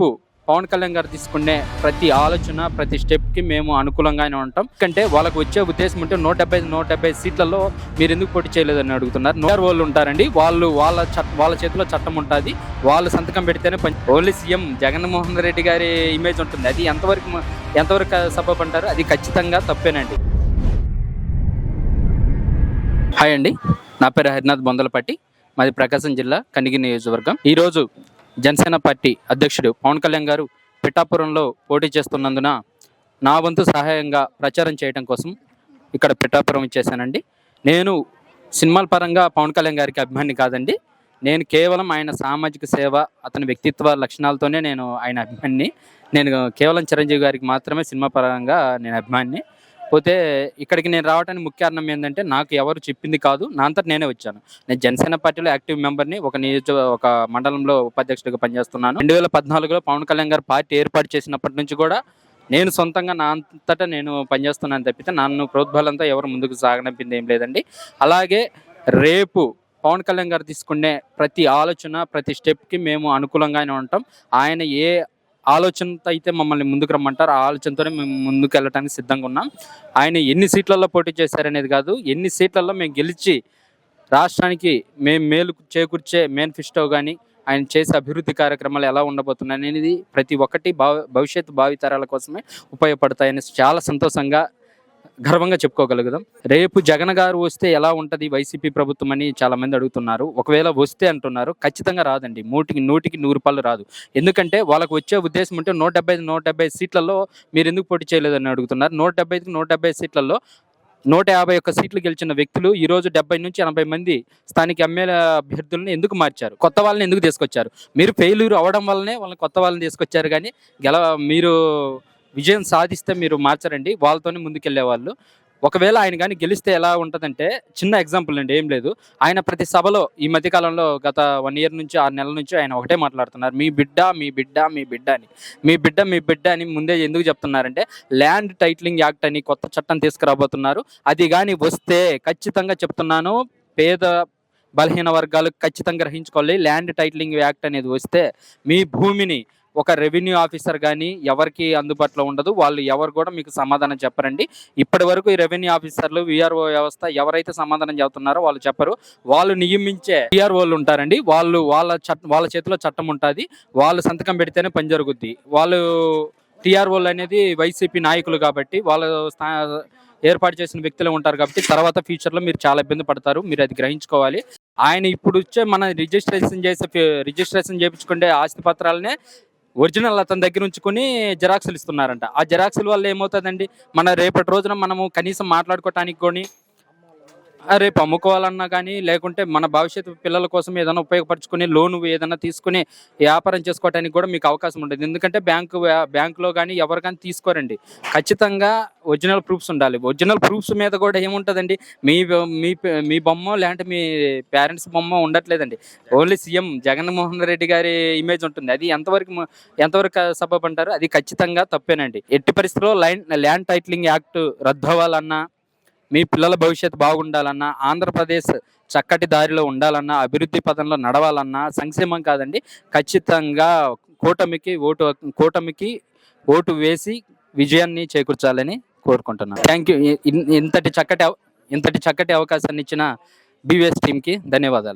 Step Pawan Kalyan గారు తీసుకునే ప్రతి ఆలోచన ప్రతి స్టెప్కి మేము అనుకూలంగానే ఉంటాం. ఎందుకంటే వాళ్ళకు వచ్చే ఉద్దేశం ఉంటే నూట డెబ్బై నూట డెబ్బై సీట్లలో మీరు ఎందుకు పోటీ చేయలేదని అడుగుతున్నారు. నోర్ వాళ్ళు ఉంటారండి. వాళ్ళు వాళ్ళ వాళ్ళ చేతిలో చట్టం ఉంటుంది. వాళ్ళు సంతకం పెడితేనే పని. ఓన్లీ సీఎం జగన్మోహన్ రెడ్డి గారి ఇమేజ్ ఉంటుంది. అది ఎంతవరకు ఎంతవరకు సబబ్ అంటారు? అది ఖచ్చితంగా తప్పేనండి. హాయ్ అండి. నా పేరు హరినాథ్ బొందలపట్టి. మాది ప్రకాశం జిల్లా కనిగి నియోజకవర్గం. ఈరోజు జనసేన పార్టీ అధ్యక్షుడు పవన్ కళ్యాణ్ గారు పిఠాపురంలో పోటీ చేస్తున్నందున నా వంతు సహాయంగా ప్రచారం చేయడం కోసం ఇక్కడ పిఠాపురం ఇచ్చేసానండి నేను సినిమాల పరంగా పవన్ కళ్యాణ్ గారికి అభిమాని కాదండి. నేను కేవలం ఆయన సామాజిక సేవ అతని వ్యక్తిత్వ లక్షణాలతోనే నేను ఆయన అభిమాని నేను కేవలం చిరంజీవి గారికి మాత్రమే సినిమా పరంగా నేను అభిమాని పోతే ఇక్కడికి నేను రావడానికి ముఖ్య కారణం ఏంటంటే నాకు ఎవరు చెప్పింది కాదు. నా అంతా నేనే వచ్చాను. నేను జనసేన పార్టీలో యాక్టివ్ మెంబర్ని ఒక నియోజక ఒక మండలంలో ఉపాధ్యక్షుడిగా పనిచేస్తున్నాను. రెండు వేల పద్నాలుగులో పవన్ కళ్యాణ్ గారు పార్టీ ఏర్పాటు చేసినప్పటి నుంచి కూడా నేను సొంతంగా నా అంతటా నేను పనిచేస్తున్నాను తప్పితే నన్ను ప్రోద్బలంతో ఎవరు ముందుకు సాగనంపింది ఏం లేదండి. అలాగే రేపు పవన్ కళ్యాణ్ గారు తీసుకునే ప్రతి ఆలోచన ప్రతి స్టెప్కి మేము అనుకూలంగానే ఉంటాం. ఆయన ఏ ఆలోచనతో అయితే మమ్మల్ని ముందుకు రమ్మంటారు. ఆ ఆలోచనతోనే మేము ముందుకు వెళ్ళడానికి సిద్ధంగా ఉన్నాం. ఆయన ఎన్ని సీట్లలో పోటీ చేశారనేది కాదు. ఎన్ని సీట్లలో మేము గెలిచి రాష్ట్రానికి మేము మేలు చేకూర్చే మేనిఫెస్టో కానీ ఆయన చేసే అభివృద్ధి కార్యక్రమాలు ఎలా ఉండబోతున్నాయి అనేది ప్రతి ఒక్కటి భావి భవిష్యత్తు భావితరాల కోసమే ఉపయోగపడతాయని చాలా సంతోషంగా గర్వంగా చెప్పుకోగలుగుదాం. రేపు జగన్ గారు వస్తే ఎలా ఉంటుంది వైసీపీ ప్రభుత్వం అని చాలా మంది అడుగుతున్నారు. ఒకవేళ వస్తే అంటున్నారు ఖచ్చితంగా రాదండి. నూటికి నూటికి నూరు రూపాయలు రాదు. ఎందుకంటే వాళ్ళకు వచ్చే ఉద్దేశం ఉంటే నూట డెబ్బై నూట డెబ్బై సీట్లలో మీరు ఎందుకు పోటీ చేయలేదని అడుగుతున్నారు. నూట డెబ్బై నూట డెబ్బై సీట్లలో నూట యాభై ఒక్క సీట్లు గెలిచిన వ్యక్తులు ఈ రోజు డెబ్బై నుంచి ఎనభై మంది స్థానిక ఎమ్మెల్యే అభ్యర్థులను ఎందుకు మార్చారు? కొత్త వాళ్ళని ఎందుకు తీసుకొచ్చారు? మీరు ఫెయిల్యూర్ అవ్వడం వల్లనే వాళ్ళని కొత్త వాళ్ళని తీసుకొచ్చారు కానీ గెల మీరు విజయం సాధిస్తే మీరు మార్చరండి. వాళ్ళతోనే ముందుకెళ్ళే వాళ్ళు ఒకవేళ ఆయన కానీ గెలిస్తే ఎలా ఉంటుందంటే చిన్న ఎగ్జాంపుల్ అండి ఏం లేదు. ఆయన ప్రతి సభలో ఈ మధ్యకాలంలో గత వన్ ఇయర్ నుంచి ఆరు నెలల నుంచి ఆయన ఒకటే మాట్లాడుతున్నారు. మీ బిడ్డ మీ బిడ్డ మీ బిడ్డ అని. మీ బిడ్డ మీ బిడ్డ అని ముందే ఎందుకు చెప్తున్నారంటే ల్యాండ్ టైటిలింగ్ యాక్ట్ అని కొత్త చట్టం తీసుకురాబోతున్నారు. అది కానీ వస్తే ఖచ్చితంగా చెప్తున్నాను పేద బలహీన వర్గాలు ఖచ్చితంగా గ్రహించుకోవాలి. ల్యాండ్ టైటిలింగ్ యాక్ట్ అనేది వస్తే మీ భూమిని ఒక రెవెన్యూ ఆఫీసర్ కానీ ఎవరికి అందుబాటులో ఉండదు. వాళ్ళు ఎవరు కూడా మీకు సమాధానం చెప్పరండి. ఇప్పటి వరకు ఈ రెవెన్యూ ఆఫీసర్లు విఆర్ఓ వ్యవస్థ ఎవరైతే సమాధానం చెబుతున్నారో వాళ్ళు చెప్పరు. వాళ్ళు నియమించే విఆర్ఓలు ఉంటారండి. వాళ్ళు వాళ్ళ చట్ వాళ్ళ చేతిలో చట్టం ఉంటుంది. వాళ్ళు సంతకం పెడితేనే పని జరుగుద్ది. వాళ్ళు టీఆర్ఓలు అనేది వైసీపీ నాయకులు కాబట్టి వాళ్ళ స్థా ఏర్పాటు చేసిన వ్యక్తులు ఉంటారు కాబట్టి తర్వాత ఫ్యూచర్లో మీరు చాలా ఇబ్బంది పడతారు. మీరు అది గ్రహించుకోవాలి. ఆయన ఇప్పుడు వచ్చే మన రిజిస్ట్రేషన్ చేసే రిజిస్ట్రేషన్ చేయించుకునే ఆస్తి పత్రాలనే ఒరిజినల్ అతని దగ్గర ఉంచుకొని జిరాక్సులు ఇస్తున్నారంట. ఆ జిరాక్సుల వల్ల ఏమవుతుందండి? మన రేపటి రోజున మనము కనీసం మాట్లాడుకోవటానికి కొని రేపు అమ్ముకోవాలన్నా కానీ లేకుంటే మన భవిష్యత్తు పిల్లల కోసం ఏదైనా ఉపయోగపరచుకుని లోన్ ఏదైనా తీసుకుని వ్యాపారం చేసుకోవడానికి కూడా మీకు అవకాశం ఉంటుంది. ఎందుకంటే బ్యాంకు బ్యాంకులో కానీ ఎవరు కానీ తీసుకోరండి. ఖచ్చితంగా ఒరిజినల్ ప్రూఫ్స్ ఉండాలి. ఒరిజినల్ ప్రూఫ్స్ మీద కూడా ఏముంటుందండి? మీ మీ మీ బొమ్మ లేదంటే మీ పేరెంట్స్ బొమ్మ ఉండట్లేదండి. ఓన్లీ సీఎం జగన్మోహన్ రెడ్డి గారి ఇమేజ్ ఉంటుంది. అది ఎంతవరకు ఎంతవరకు సబబ్ అంటారు? అది ఖచ్చితంగా తప్పేనండి. ఎట్టి పరిస్థితుల్లో లైన్ ల్యాండ్ టైటిలింగ్ యాక్ట్ రద్దు అవ్వాలన్నా మీ పిల్లల భవిష్యత్తు బాగుండాలన్నా ఆంధ్రప్రదేశ్ చక్కటి దారిలో ఉండాలన్నా అభివృద్ధి పథంలో నడవాలన్నా సంక్షేమం కాదండి. ఖచ్చితంగా కూటమికి ఓటు కూటమికి ఓటు వేసి విజయాన్ని చేకూర్చాలని కోరుకుంటున్నాను థ్యాంక్ యూ ఇంతటి చక్కటి ఇంతటి చక్కటి అవకాశాన్ని ఇచ్చిన బీవీఎస్ టీంకి ధన్యవాదాలు.